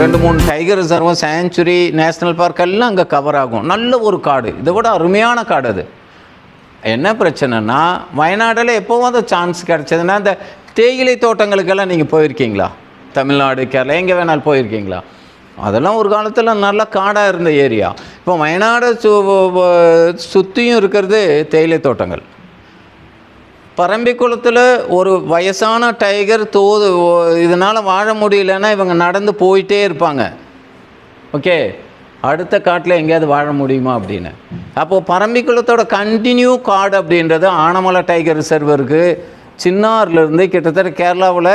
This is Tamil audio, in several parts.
ரெண்டு மூணு டைகர் ரிசர்வும் சேஞ்சுரி நேஷ்னல் பார்க் எல்லாம் அங்கே கவர் ஆகும். நல்ல ஒரு காடு. இதை விட அருமையான காடு அது. என்ன பிரச்சனைனா வயநாடில் எப்போவும் அந்த சான்ஸ் கிடச்சதுன்னா இந்த தேயிலை தோட்டங்களுக்கெல்லாம் நீங்கள் போயிருக்கீங்களா? தமிழ்நாடு கேரளா எங்கே வேணாலும் போயிருக்கீங்களா? அதெல்லாம் ஒரு காலத்தில் நல்ல காடாக இருந்த ஏரியா இப்போ வயநாடு சு சுற்றியும் இருக்கிறது தேயிலை தோட்டங்கள். பரம்பிக்குளத்தில் ஒரு வயசான டைகர் தோது இதனால் வாழ முடியலன்னா இவங்க நடந்து போயிட்டே இருப்பாங்க. ஓகே அடுத்த காட்டில் எங்கேயாவது வாழ முடியுமா அப்படின்னு. அப்போது பரம்பிக்குளத்தோட கண்டினியூ காடு அப்படின்றது ஆனமலை டைகர் ரிசர்வ் இருக்குது சின்னார்லேருந்து கிட்டத்தட்ட கேரளாவில்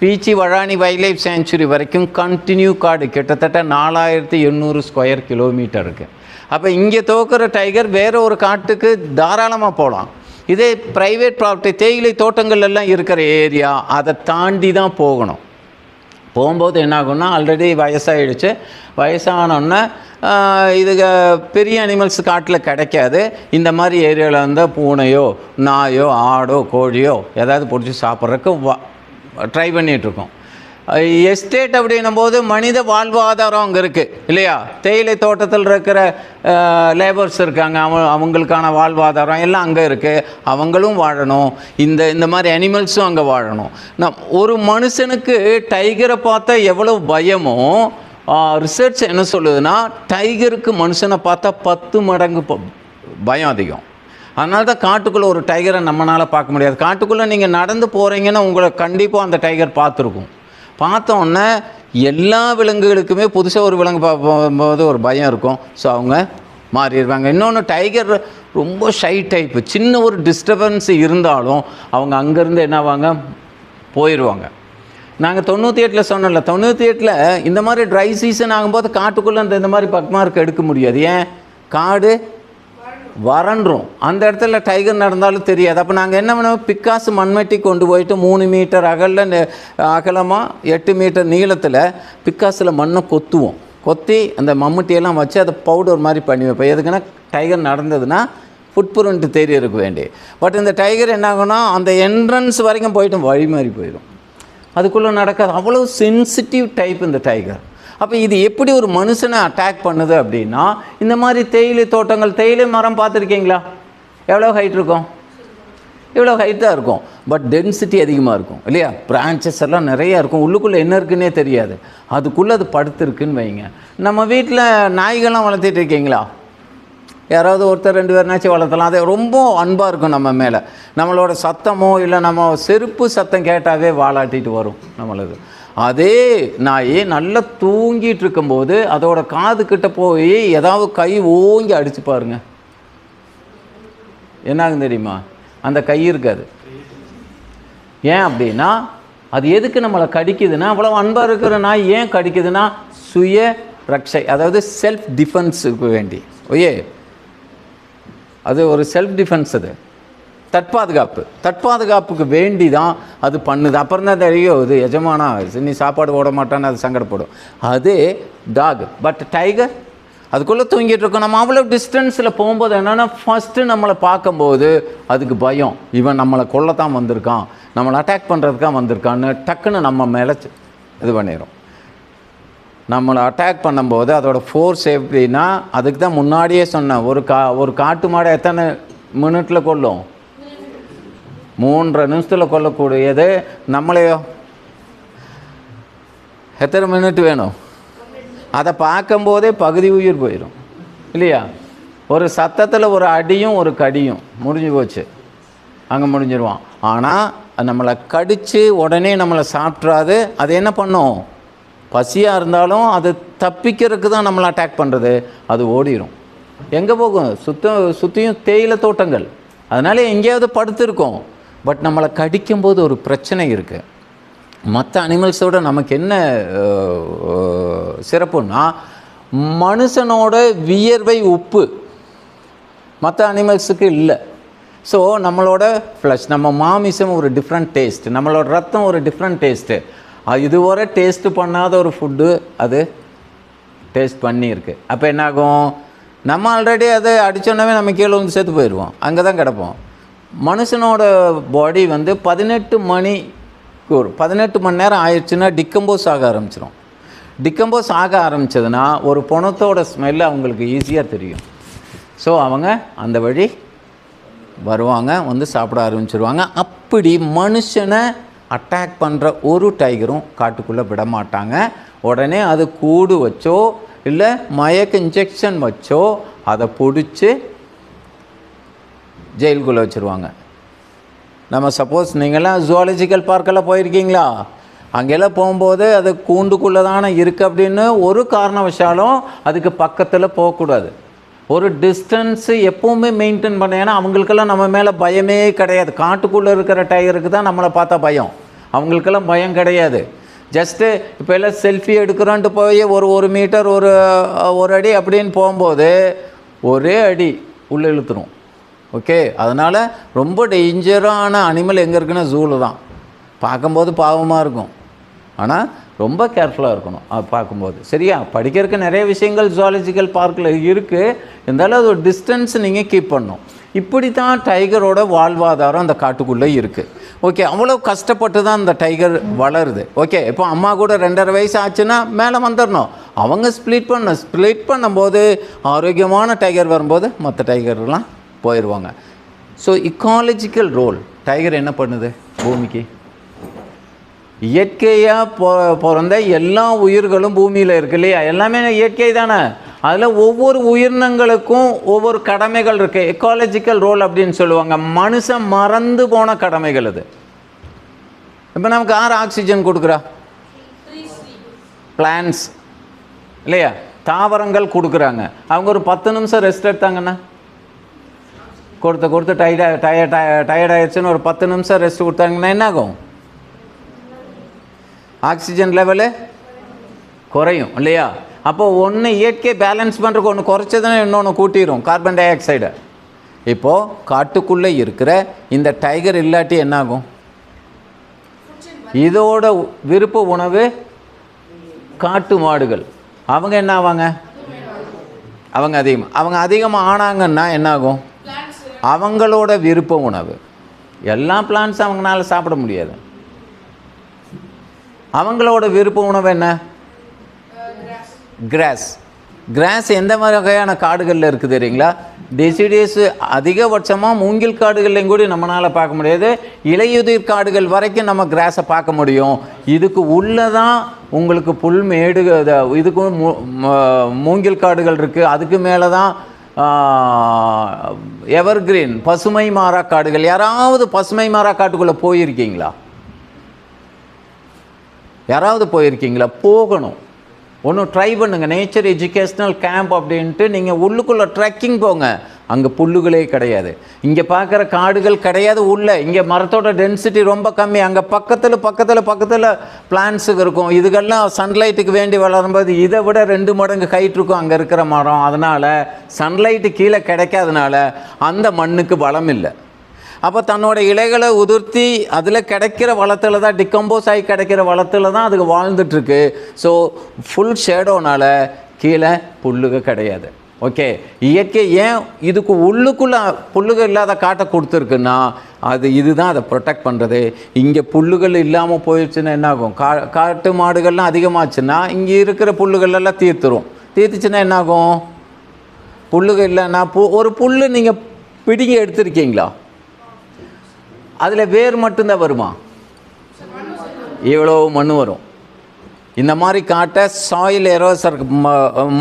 பீச்சி வழானி வைல்ட் லைஃப் சேஞ்சுரி வரைக்கும் கண்டினியூ காடு. கிட்டத்தட்ட நாலாயிரத்தி எண்ணூறு ஸ்கொயர் கிலோமீட்டர் இருக்குது அப்போ இங்கே தோக்குற டைகர் வேறு ஒரு காட்டுக்கு தாராளமாக போகலாம் இதே ப்ரைவேட் ப்ராப்பர்ட்டி தேயிலை தோட்டங்கள் எல்லாம் இருக்கிற ஏரியா அதை தாண்டி தான் போகணும். போகும்போது என்ன ஆகும்னா ஆல்ரெடி வயசாகிடுச்சு வயசானோன்னா இதுக பெரிய அனிமல்ஸ் காட்டில் கிடைக்காது. இந்த மாதிரி ஏரியாவில் இருந்தால் பூனையோ நாயோ ஆடோ கோழியோ ஏதாவது பிடிச்சி சாப்பிட்றதுக்கு வா ட்ரை பண்ணிகிட்ருக்கோம் எஸ்டேட் அப்படின்னும் போது மனித வாழ்வாதாரம் அங்கே இருக்குது இல்லையா? தேயிலை தோட்டத்தில் இருக்கிற லேபர்ஸ் இருக்காங்க. அவ அவங்களுக்கான வாழ்வாதாரம் எல்லாம் அங்கே இருக்குது அவங்களும் வாழணும். இந்த இந்த மாதிரி அனிமல்ஸும் அங்கே வாழணும். நம் ஒரு மனுஷனுக்கு டைகரை பார்த்தா எவ்வளோ பயமோ ரிசர்ச் என்ன சொல்லுதுன்னா டைகருக்கு மனுஷனை பார்த்தா பத்து மடங்கு ப- பயம் அதிகம். அதனால தான் காட்டுக்குள்ளே ஒரு டைகரை நம்மளால் பார்க்க முடியாது. காட்டுக்குள்ளே நீங்கள் நடந்து போகிறீங்கன்னா உங்களை கண்டிப்பாக அந்த டைகர் பார்த்துருக்கும். பார்த்தோன்னே எல்லா விலங்குகளுக்குமே புதுசாக ஒரு விலங்கு பார்க்கும்போது ஒரு பயம் இருக்கும். ஸோ அவங்க மாறிடுவாங்க. இன்னொன்று டைகர் ரொம்ப ஷை டைப்பு சின்ன ஒரு டிஸ்டர்பன்ஸ் இருந்தாலும் அவங்க அங்கேருந்து என்னவாங்க போயிடுவாங்க. நாங்கள் தொண்ணூற்றி எட்டில் சொன்னோம்ல தொண்ணூற்றி எட்டில் இந்த மாதிரி ட்ரை சீசன் ஆகும்போது காட்டுக்குள்ளே அந்த இந்த மாதிரி பக்மார்க் எடுக்க முடியாது. ஏன்? காடு வறண்டுரும். அந்த இடத்துல டைகர் நடந்தாலும் தெரியாது. அப்போ நாங்கள் என்ன பண்ணுவோம்? பிக்காசு மண்வெட்டி கொண்டு போயிட்டு மூணு மீட்டர் அகலில் அகலமாக எட்டு மீட்டர் நீளத்தில் பிக்காசில் மண்ணை கொத்துவோம். கொத்தி அந்த மம்முட்டியெல்லாம் வச்சு அதை பவுடர் மாதிரி பண்ணி வைப்போம். எதுக்குன்னா டைகர் நடந்ததுன்னா ஃபுட்பிரிண்ட் இருக்க வேண்டி பட் இந்த டைகர் என்ன ஆகும்னா அந்த என்ட்ரன்ஸ் வரைக்கும் போயிட்டு வழி மாறி போயிடும். அதுக்குள்ளே நடக்காது. அவ்வளோ சென்சிட்டிவ் டைப் இந்த டைகர் அப்போ இது எப்படி ஒரு மனுஷனை அட்டாக் பண்ணுது அப்படின்னா இந்த மாதிரி தேயிலை தோட்டங்கள் தேயிலை மரம் பார்த்துருக்கீங்களா? எவ்வளோ ஹைட் இருக்கும்? இவ்வளோ ஹைட்டாக இருக்கும். பட் டென்சிட்டி அதிகமாக இருக்கும் இல்லையா? பிரான்ச்சஸ் எல்லாம் நிறையா இருக்கும். உள்ளுக்குள்ளே என்ன இருக்குன்னே தெரியாது. அதுக்குள்ளே அது படுத்துருக்குன்னு வைங்க. நம்ம வீட்டில் நாய்கள்லாம் வளர்த்திட்டு இருக்கீங்களா? யாராவது ஒருத்தர் ரெண்டு பேர்னாச்சும் வளர்த்தலாம். அது ரொம்ப அன்பாக இருக்கும் நம்ம மேலே. நம்மளோட சத்தமோ இல்லை நம்ம செருப்பு சத்தம் கேட்டாவே வாழாட்டிட்டு வரும் நம்மளுக்கு அதே நாய் நல்லா தூங்கிட்டு இருக்கும்போது அதோட காது கிட்ட போய் ஏதாவது கை ஓங்கி அடிச்சு பாருங்க. என்னாகும் தெரியுமா? அந்த கை இருக்காது. ஏன் அப்படின்னா அது எதுக்கு நம்மளை கடிக்குதுன்னா அவ்வளோ அன்பாக இருக்கிற நாய் ஏன் கடிக்குதுன்னா சுய ரக்ஷை அதாவது செல்ஃப் டிஃபென்ஸுக்கு வேண்டி. ஓயே? அது ஒரு செல்ஃப் டிஃபென்ஸ் அது. தற்பாதுகாப்பு. தற்பாதுகாப்புக்கு வேண்டி தான் அது பண்ணுது. அப்புறம் தான் தெரியும் இது எஜமானா நீ சாப்பாடு போட மாட்டான்னு அது சங்கடப்படும். அது டாக். பட் டைகர் அதுக்குள்ளே தூங்கிட்டு இருக்கோம். நம்ம அவ்வளோ டிஸ்டன்ஸில் போகும்போது என்னென்னா ஃபஸ்ட்டு நம்மளை பார்க்கும்போது அதுக்கு பயம். இவன் நம்மளை கொல்லத்தான் வந்திருக்கான். நம்மளை அட்டாக் பண்ணுறதுக்காக வந்திருக்கான்னு டக்குன்னு நம்ம மேலே இது பண்ணிடும் நம்மளை அட்டாக் பண்ணும்போது அதோட ஃபோர்ஸ் எப்படின்னா அதுக்கு தான் முன்னாடியே சொன்னேன். ஒரு கா ஒரு காட்டு மாடை எத்தனை மினிட்டில் கொல்லும்? மூன்றரை நிமிஷத்தில் கொல்லக்கூடியது நம்மளையோ? எத்தனை மினிட் வேணும்? அதை பார்க்கும்போதே பகுதி உயிர் போயிடும் இல்லையா? ஒரு சத்தத்தில் ஒரு அடியும் ஒரு கடியும். முடிஞ்சு போச்சு. அங்கே முடிஞ்சிடுவான் ஆனால் நம்மளை கடித்து உடனே நம்மளை சாப்பிட்றாது. அது என்ன பண்ணும்? பசியாக இருந்தாலும் அது தப்பிக்கிறதுக்கு தான் நம்மளை அட்டாக் பண்ணுறது அது ஓடிடும் எங்கே போகும்? சுத்த சுற்றியும் தேயிலை தோட்டங்கள். அதனால் எங்கேயாவது படுத்துருக்கோம். பட் நம்மளை கடிக்கும்போது ஒரு பிரச்சனை இருக்குது மற்ற அனிமல்ஸோட நமக்கு என்ன சிறப்புன்னா மனுஷனோட வியர்வை உப்பு. மற்ற அனிமல்ஸுக்கு இல்லை. ஸோ நம்மளோட ஃப்ளஷ் நம்ம மாமிசம் ஒரு டிஃப்ரெண்ட் டேஸ்ட் நம்மளோட ரத்தம் ஒரு டிஃப்ரெண்ட் டேஸ்ட்டு இதுவரை டேஸ்ட்டு பண்ணாத ஒரு ஃபுட்டு அது டேஸ்ட் பண்ணியிருக்கு. அப்போ என்னாகும்? நம்ம ஆல்ரெடி அதை அடித்தோன்னே நம்ம கீழே வந்து சேர்த்து போயிடுவோம். அங்கே தான் கிடப்போம். மனுஷனோட பாடி வந்து பதினெட்டு மணி ஒரு பதினெட்டு மணி நேரம் ஆயிடுச்சுன்னா டிக்கம்போஸ் ஆக ஆரம்பிச்சிடும் டிக்கம்போஸ் ஆக ஆரம்பிச்சதுன்னா ஒரு பணத்தோட ஸ்மெல்லு அவங்களுக்கு ஈஸியாக தெரியும். ஸோ அவங்க அந்த வழி வருவாங்க வந்து சாப்பிட ஆரம்பிச்சிருவாங்க. அப்படி மனுஷனை அட்டாக் பண்ணுற ஒரு டைகரும் காட்டுக்குள்ளே விட மாட்டாங்க. உடனே அது கூடு வச்சோ இல்லை மயக்க இன்ஜெக்ஷன் வச்சோ அதை பிடிச்சி ஜெயிலுக்குள்ளே வச்சுருவாங்க. நம்ம சப்போஸ் நீங்களாம் ஜுவாலஜிக்கல் பார்க்கெல்லாம் போயிருக்கீங்களா? அங்கெல்லாம் போகும்போது அது கூண்டுக்குள்ளே தானே இருக்குது அப்படின்னு ஒரு காரணவசாலும் அதுக்கு பக்கத்தில் போகக்கூடாது. ஒரு டிஸ்டன்ஸு எப்போவுமே மெயின்டைன் பண்ண ஏன்னா அவங்களுக்கெல்லாம் நம்ம மேலே பயமே கிடையாது. காட்டுக்குள்ளே இருக்கிற டைகருக்கு தான் நம்மளை பார்த்தா பயம். அவங்களுக்கெல்லாம் பயம் கிடையாது. ஜஸ்ட்டு இப்போ எல்லாம் செல்ஃபி எடுக்கிறோன்ட்டு போய் ஒரு ஒரு மீட்டர் ஒரு ஒரு அடி அப்படின்னு போகும்போது ஒரே அடி உள்ளே இழுத்துரும். ஓகே? அதனால் ரொம்ப டேஞ்சரான அனிமல் எங்கே இருக்குன்னா ஜூவில் தான். பார்க்கும்போது பாவமாக இருக்கும். ஆனால் ரொம்ப கேர்ஃபுல்லாக இருக்கணும். அது பார்க்கும்போது. சரியா? படிக்கிறதுக்கு நிறைய விஷயங்கள் ஜுவாலஜிக்கல் பார்க்கில் இருக்குது இருந்தாலும் அது ஒரு டிஸ்டன்ஸ் நீங்கள் கீப் பண்ணணும். இப்படி தான் டைகரோட வாழ்வாதாரம் அந்த காட்டுக்குள்ளே இருக்குது ஓகே அவ்வளோ கஷ்டப்பட்டு தான் அந்த டைகர் வளருது. ஓகே இப்போ அம்மா கூட ரெண்டரை வயசு ஆச்சுன்னா மேலே வந்துடணும். அவங்க ஸ்ப்ளிட் பண்ண ஸ்ப்ளிட் பண்ணும்போது ஆரோக்கியமான டைகர் வரும்போது மற்ற டைகர்லாம் போயிடுவாங்க ஸோ இக்காலஜிக்கல் ரோல் டைகர் என்ன பண்ணுது? பூமிக்கு. இயற்கையாக பொ பிறந்த எல்லா உயிர்களும் பூமியில் இருக்கு இல்லையா? எல்லாமே இயற்கை தானே. அதில் ஒவ்வொரு உயிரினங்களுக்கும் ஒவ்வொரு கடமைகள் இருக்குது எக்காலஜிக்கல் ரோல் அப்படின்னு சொல்லுவாங்க. மனுஷன் மறந்து போன கடமைகள் அது. இப்போ நமக்கு யார் ஆக்சிஜன் கொடுக்குறா? பிளான்ஸ் இல்லையா? தாவரங்கள் கொடுக்குறாங்க. அவங்க ஒரு பத்து நிமிஷம் ரெஸ்ட் எடுத்தாங்கன்னா? கொடுத்து கொடுத்து டயர்டா டயர்ட் டயர்ட் ஆயிடுச்சுன்னு ஒரு பத்து நிமிஷம் ரெஸ்ட் கொடுத்தாங்கன்னா என்ன ஆகும் ஆக்சிஜன் லெவலு குறையும் இல்லையா? அப்போது ஒன்று இயற்கை பேலன்ஸ் பண்ணுறதுக்கு ஒன்று குறைச்சதுன்னா இன்னொன்று கூட்டிடும் கார்பன் டை ஆக்சைடை இப்போது காட்டுக்குள்ளே இருக்கிற இந்த டைகர் இல்லாட்டி என்னாகும்? இதோட விருப்ப உணவு காட்டு மாடுகள். அவங்க என்ன ஆவாங்க? அவங்க அதிகமாக அவங்க அதிகமாக ஆனாங்கன்னா என்னாகும்? அவங்களோட விருப்ப உணவு. எல்லா பிளான்ஸ் அவங்களால சாப்பிட முடியாது. அவங்களோட விருப்ப உணவு என்ன? கிராஸ் கிராஸ் எந்த மாதிரி வகையான காடுகளில் இருக்குது தெரியுங்களா? டெசிடியஸ் அதிகபட்சமாக மூங்கில் காடுகள்லையும் கூட நம்மளால் பார்க்க முடியாது. இலையுதிர் காடுகள் வரைக்கும் நம்ம கிராஸை பார்க்க முடியும். இதுக்கு உள்ளே தான் உங்களுக்கு புல் மேடு இதுக்கும் மூங்கில் காடுகள் இருக்குது அதுக்கு மேலே தான் எவர்கிரீன் பசுமை மாறா காடுகள். யாராவது பசுமை மாறா காட்டுக்குள்ளே போயிருக்கீங்களா? யாராவது போயிருக்கீங்களா? போகணும். ஒன்று ட்ரை பண்ணுங்கள் நேச்சர் எஜுகேஷ்னல் கேம்ப் அப்படின்ட்டு நீங்கள் உள்ளுக்குள்ளே ட்ரெக்கிங் போங்க. அங்கே புல்லுகளே கிடையாது. இங்கே பார்க்குற காடுகள் கிடையாது உள்ள. இங்கே மரத்தோட டென்சிட்டி ரொம்ப கம்மி. அங்கே பக்கத்தில் பக்கத்தில் பக்கத்தில் பிளான்ஸுக்கு இருக்கும். இதுக்கெல்லாம் சன்லைட்டுக்கு வேண்டி வளரும்போது இதை விட ரெண்டு மடங்கு ஹைட் இருக்கும் அங்கே இருக்கிற மரம். அதனால் சன்லைட்டு கீழே கிடைக்காதனால அந்த மண்ணுக்கு வளம் இல்லை. அப்போ தன்னோட இலைகளை உதிர்த்தி அதில் கிடைக்கிற வளத்தில் தான் டிகம்போஸ் ஆகி கிடைக்கிற வளத்தில் தான் அதுக்கு வாழ்ந்துட்டுருக்கு ஸோ ஃபுல் ஷேடோனால் கீழே புல்லுக கிடையாது. ஓகே இயற்கை ஏன் இதுக்கு உள்ளுக்குள்ளே புல்லுகள் இல்லாத காட்டை கொடுத்துருக்குன்னா அது இதுதான் அதை ப்ரொடெக்ட் பண்ணுறது இங்கே புல்லுகள் இல்லாமல் போயிடுச்சுன்னா என்னாகும்? கா காட்டு மாடுகள்லாம் அதிகமாச்சுன்னா இங்கே இருக்கிற புல்லுகள் எல்லாம் தீர்த்துரும். தீர்த்துச்சுன்னா என்னாகும்? புல்லுகள் இல்லைன்னா பு ஒரு புல் நீங்கள் பிடிங்கி எடுத்திருக்கீங்களா? அதில் வேர் மட்டும்தான் வருமா? இவ்வளோ மண் வரும். இந்த மாதிரி காட்ட சாயில் எரோசர்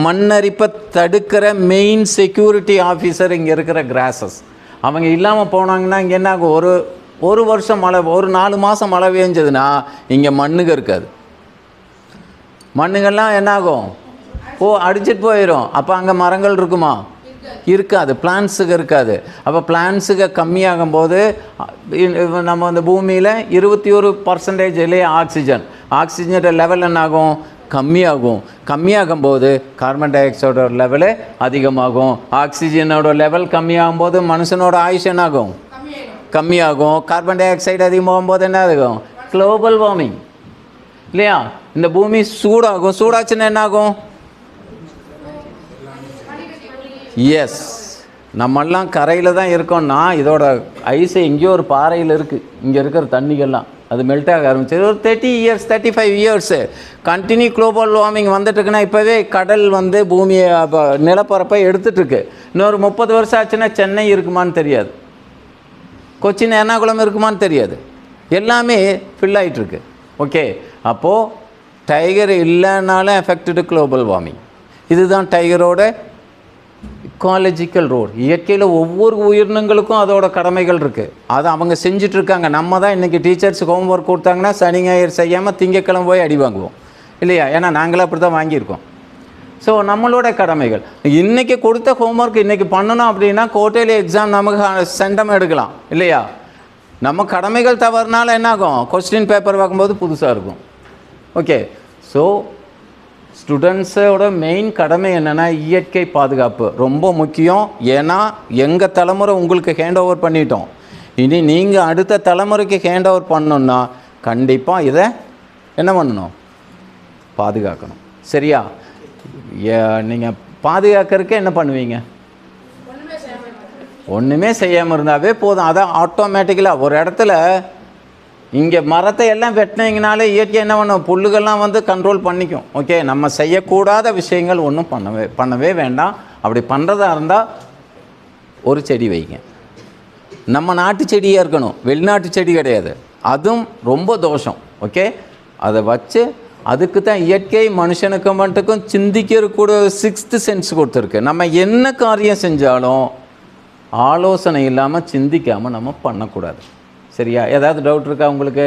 மண்ணரிப்பை தடுக்கிற மெயின் செக்யூரிட்டி ஆஃபீஸர் இங்கே இருக்கிற கிராசஸ் அவங்க இல்லாமல் போனாங்கன்னா இங்கே என்ன ஆகும்? ஒரு ஒரு வருஷம் மழை ஒரு நாலு மாதம் மழை பெஞ்சதுன்னா இங்கே மண்ணுங்க இருக்காது. மண்ணுங்கள்லாம் என்ன ஆகும்? ஓ அடிச்சிட்டு போயிடும் அப்போ அங்கே மரங்கள் இருக்குமா? இருக்காது. பிளான்ஸுக்கு இருக்காது. அப்போ பிளான்ஸுக்கு கம்மியாகும் போது நம்ம அந்த பூமியில் இருபத்தி ஒரு பர்சன்டேஜ் இல்லையே ஆக்சிஜன் ஆக்சிஜனோட லெவல் என்ன ஆகும் கம்மியாகும். கம்மியாகும் போது கார்பன் டை ஆக்சைடோட லெவலு அதிகமாகும். ஆக்சிஜனோட லெவல் கம்மியாகும் போது மனுஷனோட ஆயுஷ் என்ன ஆகும் கம்மியாகும். கார்பன் டை ஆக்சைடு அதிகமாகும் போது என்ன ஆகும் குளோபல் வார்மிங் இல்லையா? இந்த பூமி சூடாகும். சூடாச்சுன்னா என்ன ஆகும் எஸ் நம்மெல்லாம் கரையில் தான் இருக்கோம்னா இதோட ஐஸ் எங்கேயோ ஒரு பாறையில் இருக்குது இங்கே இருக்கிற தண்ணிகள்லாம். அது மெல்ட் ஆக ஆரம்பிச்சது. ஒரு thirty years thirty five years continue global warming வந்துட்டு இருக்குன்னா இப்போவே கடல் வந்து பூமியை அப்போ நிலப்பரப்பை எடுத்துகிட்ருக்கு இன்னொரு முப்பது வருஷம் ஆச்சுன்னா சென்னை இருக்குமான்னு தெரியாது. கொச்சின் எர்ணாகுளம் இருக்குமான்னு தெரியாது. எல்லாமே ஃபில் ஆகிட்டுருக்கு ஓகே அப்போது டைகர் இல்லைனாலும் எஃபெக்டடு குளோபல் வார்மிங் இதுதான் டைகரோட இக்காலஜிக்கல் ரோல் இயற்கையில் ஒவ்வொரு உயிரினங்களுக்கும் அதோட கடமைகள் இருக்குது அதை அவங்க செஞ்சிட்ருக்காங்க நம்ம தான் இன்றைக்கி டீச்சர்ஸ் ஹோம்ஒர்க் கொடுத்தாங்கன்னா சனி ஞாயிறு செய்யாமல் திங்கக்கிழமை போய் அடி வாங்குவோம். இல்லையா? ஏன்னா நாங்களே அப்படி தான் வாங்கியிருக்கோம். ஸோ நம்மளோட கடமைகள். இன்றைக்கி கொடுத்த ஹோம்ஒர்க் இன்றைக்கி பண்ணணும் அப்படின்னா கோட்டையில் எக்ஸாம் நமக்கு சென்டம் எடுக்கலாம். இல்லையா? நம்ம கடமைகள் தவறுனால என்ன ஆகும் கொஸ்டின் பேப்பர் பார்க்கும்போது புதுசாக இருக்கும். ஓகே ஸோ ஸ்டூடெண்ட்ஸோட மெயின் கடமை என்னென்னா இயற்கை பாதுகாப்பு. ரொம்ப முக்கியம். ஏன்னா எங்கள் தலைமுறை உங்களுக்கு ஹேண்ட் ஓவர் பண்ணிட்டோம். இனி நீங்கள் அடுத்த தலைமுறைக்கு ஹேண்ட் ஓவர் பண்ணணுன்னா கண்டிப்பாக இதை என்ன பண்ணணும்? பாதுகாக்கணும். சரியா? நீங்கள் பாதுகாக்கிறதுக்கு என்ன பண்ணுவீங்க? ஒன்றுமே செய்யாமல் இருந்தாவே போதும். அதான் ஆட்டோமேட்டிக்கலாக ஒரு இடத்துல இங்கே மரத்தை எல்லாம் வெட்டினீங்கனாலே இயற்கை என்ன பண்ணும்? புல்லுகள்லாம் வந்து கண்ட்ரோல் பண்ணிக்கும். ஓகே நம்ம செய்யக்கூடாத விஷயங்கள் ஒன்றும் பண்ணவே பண்ணவே வேண்டாம். அப்படி பண்ணுறதா இருந்தால் ஒரு செடி வைங்க. நம்ம நாட்டு செடியாக இருக்கணும். வெளிநாட்டு செடி கிடையாது. அதுவும் ரொம்ப தோஷம். ஓகே அதை வச்சு அதுக்கு தான் இயற்கை மனுஷனுக்கு மட்டுக்கும் சிந்திக்கிறக்கூட சிக்ஸ்த்து சென்ஸ் கொடுத்துருக்கு. நம்ம என்ன காரியம் செஞ்சாலும் ஆலோசனை இல்லாமல் சிந்திக்காமல் நம்ம பண்ணக்கூடாது. சரியா? ஏதாவது டவுட் இருக்கா உங்களுக்கு?